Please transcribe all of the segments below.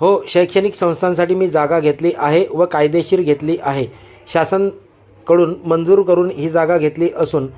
हो शैक्षणिक संस्थांसाठी मी जागा घेतली आहे व कायदेशीर घेतली आहे. शासनकडून मंजूर करून ही जागा घेतली असून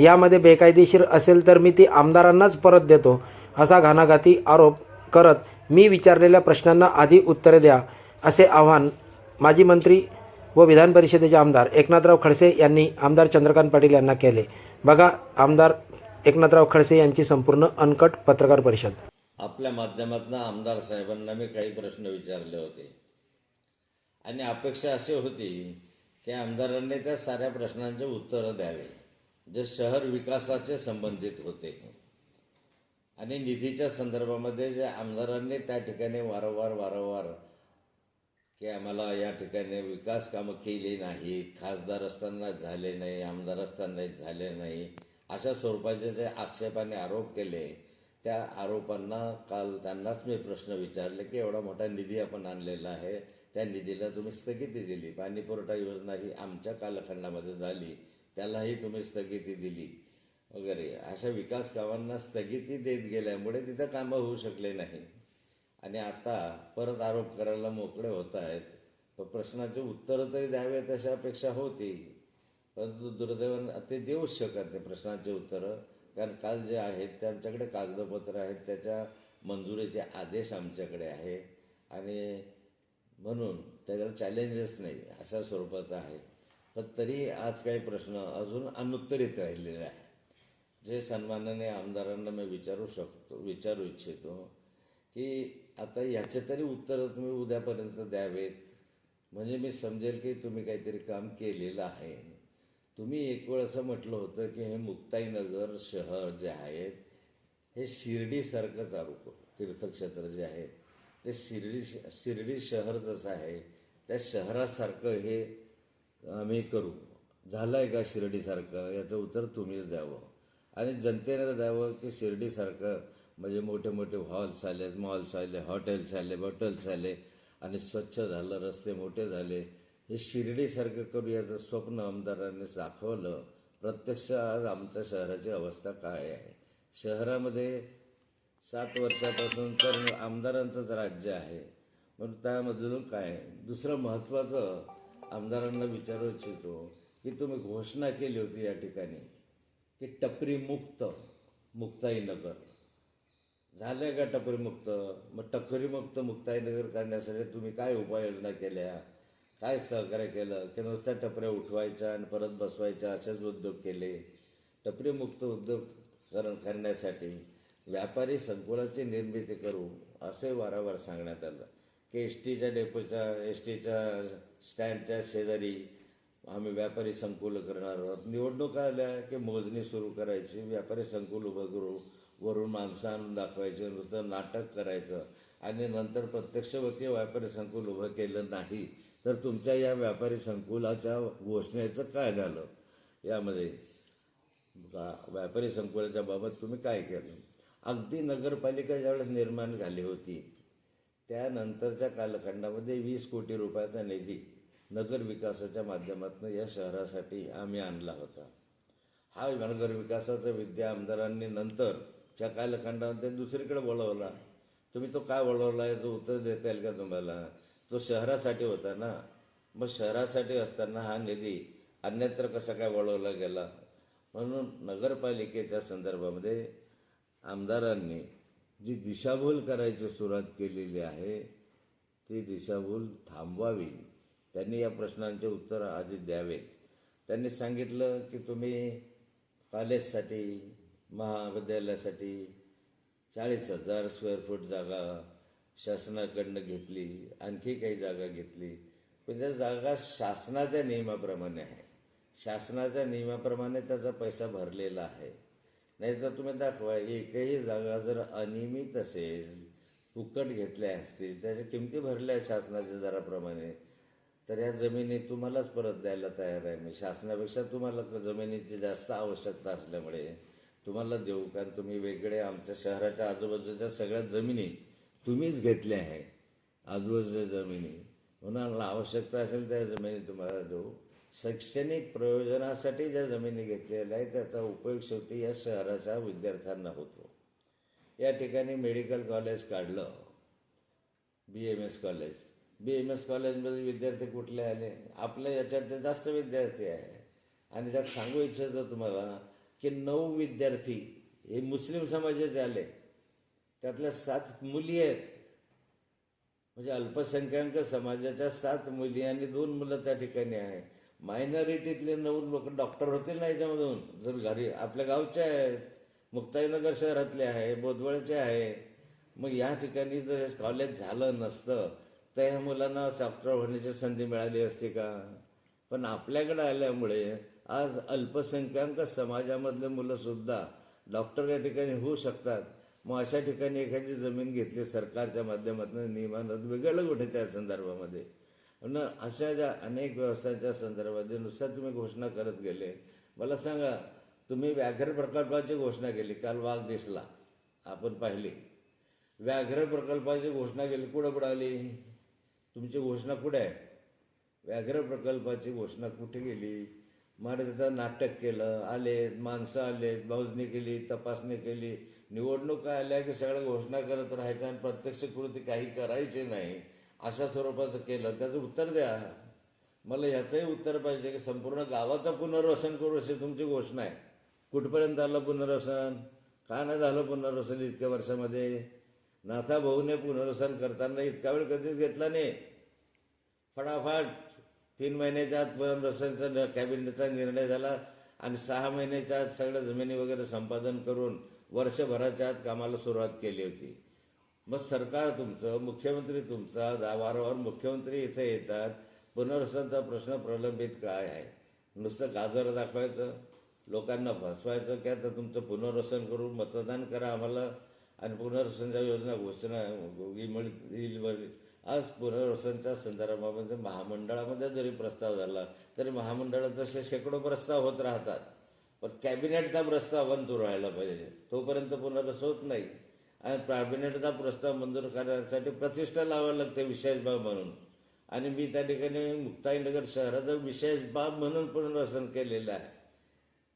यामध्ये बेकायदेशीर असेल तर मी ती आमदारांनाच परत देतो असा घाणाघाती आरोप करत मी विचारलेल्या प्रश्नांना आधी उत्तरे द्या असे आव्हान माजी मंत्री व विधान परिषदेचे आमदार एकनाथराव खडसे यांनी आमदार चंद्रकांत पाटील यांना केले. बघा आमदार एकनाथराव खडसे यांची संपूर्ण अनकट पत्रकार परिषद. आपल्या माध्यमातून आमदार साहेबांना मी काही प्रश्न विचारले होते. आणि अपेक्षा अशी होती की आमदारांनी त्या साऱ्या प्रश्नांचे उत्तरं द्यावे जे शहर विकासाचे संबंधित होते. आणि निधीच्या संदर्भामध्ये जे आमदारांनी त्या ठिकाणी वारंवार वारंवार की आम्हाला या ठिकाणी विकास कामं केली नाहीत खासदार असताना झाले नाही आमदार असताना झाले नाही अशा स्वरूपाचे जे आक्षेप आणि आरोप केले त्या आरोपांना काल त्यांनाच मी प्रश्न विचारले की एवढा मोठा निधी आपण आणलेला आहे त्या निधीला तुम्ही स्थगिती दिली. पाणी पुरवठा योजना ही आमच्या कालखंडामध्ये झाली त्यालाही तुम्ही स्थगिती दिली वगैरे. अशा विकास कामांना स्थगिती देत गेल्यामुळे तिथं कामं होऊ शकले नाही. आणि आता परत आरोप करायला मोकळे होत आहेत. तर प्रश्नाचे उत्तरं तरी द्यावेत अशा अपेक्षा होती. परंतु दुर्दैवानं ते देऊच शकत नाही प्रश्नाचे उत्तरं. कारण काल जे आहेत ते आमच्याकडे कागदपत्र आहेत त्याच्या मंजुरीचे आदेश आमच्याकडे आहे. आणि म्हणून त्याला चॅलेंजेस नाही अशा स्वरूपाचं आहे. पण तरी आज काही प्रश्न अजून अनुत्तरित राहिलेले आहे जे सन्मानाने आमदारांना मी विचारू शकतो विचारू इच्छितो की आता याचे तरी उत्तरं तुम्ही उद्यापर्यंत द्यावेत. म्हणजे मी समजेल की तुम्ही काहीतरी काम केलेलं आहे. तुम्ही एक वेळ असं म्हटलं होतं की हे मुक्ताईनगर शहर जे आहेत हे शिर्डीसारखं चालू करू तीर्थक्षेत्र जे आहे ते शिर्डी शिर्डी शहर जसं आहे त्या शहरासारखं हे आम्ही करू. झालं आहे का शिर्डीसारखं? याचं उत्तर तुम्हीच द्यावं. आणि जनतेने द्यावं की शिर्डीसारखं म्हणजे मोठे मोठे हॉल्स आले मॉल्स आले हॉटेल्स आले बॉटल्स आले आणि स्वच्छ झालं रस्ते मोठे झाले हे शिर्डीसारखं करू याचं स्वप्न आमदारांनी दाखवलं. प्रत्यक्ष आज आमच्या शहराची अवस्था काय आहे? शहरामध्ये सात वर्षापासून तर आमदारांचंच राज्य आहे. पण त्यामधून काय? दुसरं महत्त्वाचं आमदारांना विचारू इच्छितो की तुम्ही घोषणा केली होती या ठिकाणी की टपरी मुक्त मुक्ताईनगर. झालं का टपरीमुक्त? मग टपरीमुक्त मुक्ताईनगर करण्यासाठी तुम्ही काय उपाययोजना केल्या? काय सहकार्य केलं? की नुसत्या टपऱ्या उठवायच्या आणि परत बसवायच्या असेच उद्योग केले. टपरीमुक्त उद्योग करण करण्यासाठी व्यापारी संकुलाची निर्मिती करू असे वारंवार सांगण्यात आलं. की एस टीच्या डेपोच्या एस टीच्या स्टँडच्या शेजारी आम्ही व्यापारी संकुल करणार आहोत. निवडणुका आल्या की मोजणी सुरू करायची व्यापारी संकुल उभं करू वरून माणसं आणून दाखवायचे नुसतं नाटक करायचं. आणि नंतर प्रत्यक्षवती व्यापारी संकुल उभं केलं नाही तर तुमच्या या व्यापारी संकुलाच्या घोषणेचं काय झालं? यामध्ये का- व्यापारी संकुलाच्या बाबत तुम्ही काय केलं? अगदी नगरपालिका ज्यावेळेस निर्माण झाली होती त्यानंतरच्या कालखंडामध्ये वीस कोटी रुपयाचा निधी नगर विकासाच्या माध्यमातून या शहरासाठी आम्ही आणला होता. हा नगर विकासाचा विद्या आमदारांनी नंतरच्या कालखंडामध्ये दुसरीकडे बोलावला. तुम्ही तो काय वळवला जो उत्तर देता येईल का तुम्हाला? तो शहरासाठी होता ना. मग शहरासाठी असताना हा निधी अन्यत्र कसा काय वळवला गेला? म्हणून नगरपालिकेच्या संदर्भामध्ये आमदारांनी जी दिशाभूल करायची सुरुवात केलेली आहे ती दिशाभूल थांबवावी. त्यांनी या प्रश्नांचे उत्तर आधी द्यावेत. त्यांनी सांगितलं की तुम्ही कॉलेजसाठी महाविद्यालयासाठी चाळीस हजार स्क्वेअर फूट जागा शासनाकडनं घेतली आणखी काही जागा घेतली. पण त्या जागा शासनाच्या नियमाप्रमाणे आहे. शासनाच्या नियमाप्रमाणे त्याचा पैसा भरलेला आहे. नाहीतर तुम्ही दाखवा एकही जागा जर अनियमित असेल फुकट घेतल्या असतील त्याच्या किमती भरल्या शासनाच्या दराप्रमाणे तर या जमिनी तुम्हालाच परत द्यायला तयार आहे. मी शासनापेक्षा तुम्हाला क- जमिनीची जास्त आवश्यकता असल्यामुळे तुम्हाला देऊ कारण तुम्ही वेगळे आमच्या शहराच्या आजूबाजूच्या सगळ्या जमिनी तुम्हीच घेतल्या आहे. आजूबाजूच्या जमिनी. म्हणून आवश्यकता असेल त्या जमिनी तुम्हाला देऊ. शैक्षणिक प्रयोजनासाठी ज्या जमिनी घेतलेल्या आहेत त्याचा उपयोग शेवटी या शहराच्या विद्यार्थ्यांना होतो. या ठिकाणी मेडिकल कॉलेज काढलं. B M S college. B M S कॉलेजमध्ये विद्यार्थी कुठले आले? आपल्या याच्यात जास्त विद्यार्थी आहे. आणि त्यात सांगू इच्छितो तुम्हाला की नऊ विद्यार्थी हे मुस्लिम समाजाचे आले. त्यातल्या सात मुली आहेत. म्हणजे अल्पसंख्याक समाजाच्या सात मुली आणि दोन मुलं त्या ठिकाणी आहे. मायनॉरिटीतले नऊ लोक डॉक्टर होतील ना याच्यामधून? जर घरी आपल्या गावचे आहेत. मुक्ताईनगर शहरातले आहे बोदवळचे आहे. मग या ठिकाणी जर हे कॉलेज झालं नसतं तर ह्या मुलांना डॉक्टर होण्याची संधी मिळाली असती का? पण आपल्याकडे आल्यामुळे आज अल्पसंख्याक समाजामधले मुलं सुद्धा डॉक्टर या ठिकाणी होऊ शकतात. मग अशा ठिकाणी एखादी जमीन घेतली सरकारच्या माध्यमातून नियमानं वेगळं कुठे त्या संदर्भामध्ये. न अशा ज्या अनेक व्यवस्थांच्या संदर्भामध्ये नुसतं तुम्ही घोषणा करत गेले. मला सांगा तुम्ही व्याघ्र प्रकल्पाची घोषणा केली काल वाघ दिसला आपण पाहिली. व्याघ्र प्रकल्पाची घोषणा केली कुठं पडाली तुमची घोषणा कुठे आहे? व्याघ्र प्रकल्पाची घोषणा कुठे गेली मग त्याचं नाटक केलं आले माणसं आले मोजणी केली तपासणी केली. निवडणुका आल्या की सगळ्या घोषणा करत राहायचं आणि प्रत्यक्ष कृती काही करायची नाही अशा स्वरूपाचं केलं. त्याचं उत्तर द्या. मला ह्याचंही उत्तर पाहिजे की संपूर्ण गावाचं पुनर्वसन करू अशी तुमची घोषणा आहे. कुठपर्यंत आलं पुनर्वसन? का नाही झालं पुनर्वसन इतक्या वर्षामध्ये? नाथा भाऊने पुनर्वसन करताना इतका वेळ कधीच घेतला नाही. फटाफट. तीन महिन्याच्या आत पुनर्वसनचा कॅबिनेटचा निर्णय झाला आणि सहा महिन्याच्या आत सगळ्या जमिनी वगैरे संपादन करून वर्षभराच्या आत कामाला सुरुवात केली होती. मग सरकार तुमचं मुख्यमंत्री तुमचा वारंवार मुख्यमंत्री इथे येतात. पुनर्वसनचा प्रश्न प्रलंबित काय आहे? नुसतं गाजर दाखवायचं लोकांना फसवायचं की आता तुमचं पुनर्वसन करून मतदान करा आम्हाला. आणि पुनर्वसनच्या योजना घोषणा येईल आज पुनर्वसनच्या संदर्भामध्ये महामंडळामध्ये जरी प्रस्ताव झाला तरी महामंडळात तसे शेकडो प्रस्ताव होत राहतात. पण कॅबिनेटचा प्रस्ताव मंजूर व्हायला पाहिजे. तोपर्यंत पुनर्वस होत नाही. आणि कॅबिनेटचा प्रस्ताव मंजूर करण्यासाठी प्रतिष्ठा लावायला लागते विशेष बाब म्हणून. आणि मी त्या ठिकाणी मुक्ताईनगर शहराचा विशेष बाब म्हणून पुनर्वसन केलेलं आहे.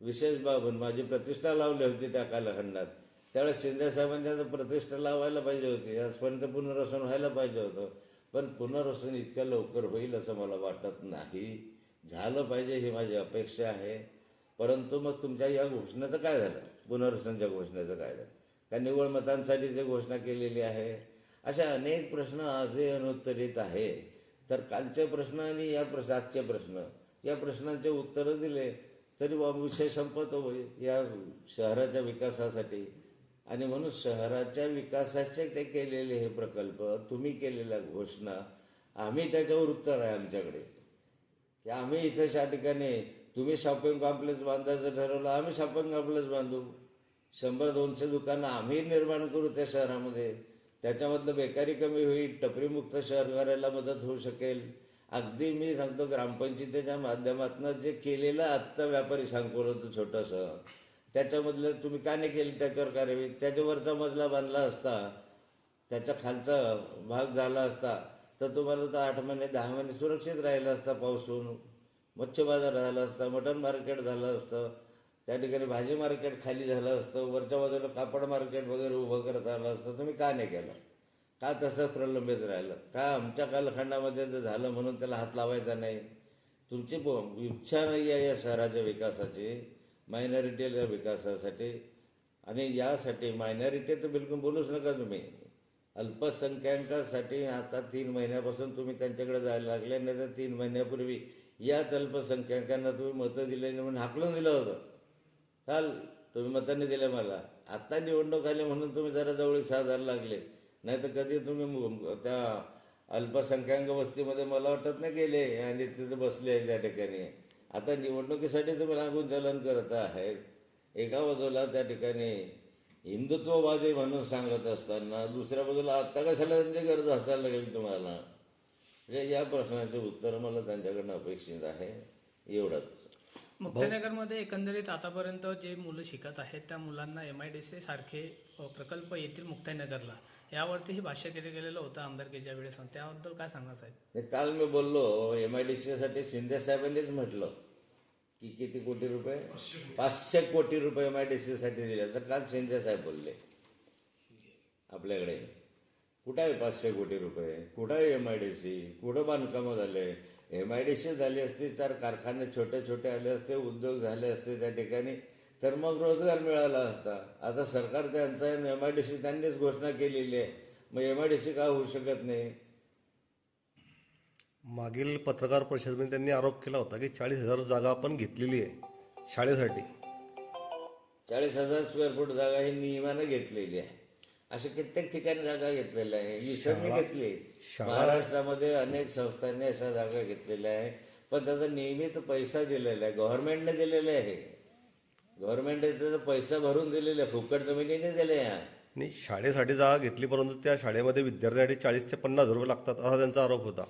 विशेष बाब म्हणून माझी प्रतिष्ठा लावली होती त्या कालखंडात. त्यावेळेस शिंदे साहेबांच्या प्रतिष्ठा लावायला पाहिजे होती. आजपर्यंत पुनर्वसन व्हायला पाहिजे होतं. पण पुनर्वसन इतक्या लवकर होईल असं मला वाटत नाही. झालं पाहिजे ही माझी अपेक्षा आहे. परंतु मग तुमच्या या घोषणेचं काय झालं? पुनर्वसनच्या घोषणेचं काय झालं? का निवड मतांसाठी ते घोषणा केलेली आहे? अशा अनेक प्रश्न आजही अनुत्तरित आहे. तर कालचे प्रश्न आणि या प्रश्न आजचे प्रश्न या प्रश्नांचे उत्तरं दिले तरी बा विषय संपत होईल. या शहराच्या विकासासाठी आणि म्हणून शहराच्या विकासाचे ते केलेले हे प्रकल्प तुम्ही केलेल्या घोषणा आम्ही त्याच्यावर उत्तर आहे आमच्याकडे. की आम्ही इथं शा ठिकाणी तुम्ही शॉपिंग कॉम्प्लेक्स बांधायचं ठरवलं आम्ही शॉपिंग कॉम्प्लेक्स बांधू. शंभर दोनशे दुकानं आम्ही निर्माण करू त्या शहरामध्ये. त्याच्यामधलं बेकारी कमी होईल टपरीमुक्त शहर करायला मदत होऊ शकेल. अगदी मी सांगतो ग्रामपंचायतीच्या माध्यमातून जे केलेलं आत्ता व्यापारी सांगतो होतं छोटंसं. त्याच्यामधलं तुम्ही का नाही केली त्याच्यावर कार्यवाही? त्याच्यावरचा मजला बांधला असता त्याच्या खालचा भाग झाला असता तर तुम्हाला तर आठ महिने दहा महिने सुरक्षित राहिला असता पाऊस होऊन. बाजार झाला असता मटण मार्केट झालं असतं त्या ठिकाणी भाजी मार्केट खाली झालं असतं वरच्या बाजूला कापड मार्केट वगैरे उभं करत आलं असतं तुम्ही का नाही केलं? का तसं प्रलंबित राहिलं? का आमच्या कालखंडामध्ये जर झालं म्हणून त्याला हात लावायचा नाही? तुमची ब- इच्छा नाही आहे या शहराच्या विकासाची. मायनॉरिटीच्या विकासासाठी आणि यासाठी मायनॉरिटी तर बिलकुल बोलूच नका तुम्ही. अल्पसंख्याकासाठी आता तीन महिन्यापासून तुम्ही त्यांच्याकडे जायला लागले नाही तर तीन महिन्यापूर्वी याच अल्पसंख्याकांना तुम्ही मतं दिले नाही म्हणून हाकलून दिलं होतं. चाल तुम्ही मतांनी दिले मला. आत्ता निवडणूक आली म्हणून तुम्ही जरा जवळ साधायला लागले. नाही तर कधी तुम्ही त्या अल्पसंख्याक वस्तीमध्ये मला वाटत नाही गेले आणि तिथे बसले त्या ठिकाणी. आता निवडणुकीसाठी तुम्ही लागून चलन करत आहे एका बाजूला त्या ठिकाणी हिंदुत्ववादी म्हणून सांगत असताना दुसऱ्या बाजूला आत्ता कशाला त्यांची गरज असायला लागेल तुम्हाला? म्हणजे या प्रश्नाचे उत्तर मला त्यांच्याकडनं अपेक्षित आहे. एवढंच. मुक्तनगरमध्ये एकंदरीत आतापर्यंत जे मुलं शिकत आहेत त्या मुलांना एम आय डी सी सारखे प्रकल्प येतील मुक्ताईनगरला यावरतीही भाष्य केलं गेलेलं होतं आमदारकीच्या वेळेस. त्याबद्दल काय सांगणार साहेब? काल मी बोललो एम आय डी साठी शिंदे साहेबांनीच म्हटलं की किती कोटी रुपये? पाचशे कोटी रुपये एम आय डी साठी दिले. तर काल शिंदे साहेब बोलले आपल्याकडे. कुठं आहे पाचशे कोटी रुपये कुठं आहे एम आय डी सी कुठं बांधकामं झाले? एम आय डी सी झाली असती तर कारखाने छोटे छोटे आले असते उद्योग झाले असते त्या ठिकाणी. तर मग रोजगार मिळाला असता. आता सरकार त्यांचं एम आय डी सी त्यांनीच घोषणा केलेली आहे. मग एम आय डी सी का होऊ शकत नाही? मागील पत्रकार परिषदेमध्ये त्यांनी आरोप केला होता की चाळीस हजार जागा आपण घेतलेली आहे शाळेसाठी. चाळीस हजार स्क्वेअर फूट जागा ही नियमानं घेतलेली आहे. अशा कित्येक ठिकाणी जागा घेतलेल्या आहे. ईशान्य घेतली महाराष्ट्रामध्ये अनेक संस्थांनी अशा जागा घेतलेल्या आहे. पण त्याचा नियमित पैसा दिलेला आहे. गव्हर्नमेंटने दिलेला आहे. गव्हर्नमेंटने त्याचा पैसा भरून दिलेला फुकट जमिनीने दिले? ह्या आणि शाळेसाठी जागा घेतली परंतु त्या शाळेमध्ये विद्यार्थ्यांसाठी चाळीस ते पन्नास हजार रुपये लागतात असा त्यांचा आरोप होता.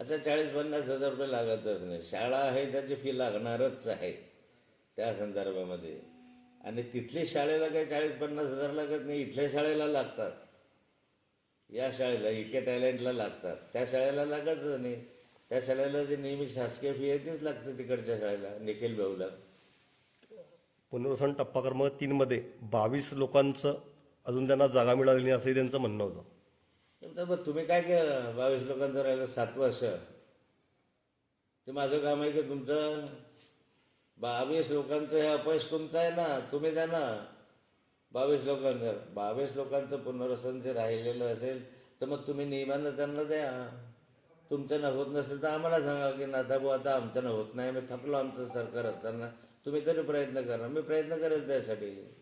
अच्छा चाळीस पन्नास हजार रुपये लागतच नाही. शाळा आहे त्याची फी लागणारच आहे त्या संदर्भामध्ये. आणि तिथली शाळेला काही चाळीस पन्नास हजार लागत नाही इथल्या शाळेला लागतात. या शाळेला इके टॅलेंटला लागतात. त्या शाळेला लागतच नाही. त्या शाळेला जी नेहमी शासकीय फी आहे तीच लागते तिकडच्या शाळेला निखिल भाऊला. पुनर्वसन टप्पा क्रमांक तीनमध्ये बावीस लोकांचं अजून त्यांना जागा मिळाली नाही असंही त्यांचं म्हणणं होतं. तर मग तुम्ही काय केलं? बावीस लोकांचं राहिलं सात वर्ष. ते माझं काम आहे की तुमचं? बावीस लोकांचं हे अपयश तुमचं आहे ना? तुम्ही द्या ना. बावीस लोकांचं बावीस लोकांचं पुनर्वसन जे राहिलेलं असेल तर मग तुम्ही नियमानं त्यांना द्या. तुमच्यानं होत नसेल तर आम्हाला सांगा की नाथा आता आमच्यानं होत नाही. मी थकलो आमचं सरकार असताना. तुम्ही तरी प्रयत्न करा? मी प्रयत्न करेल त्यासाठी.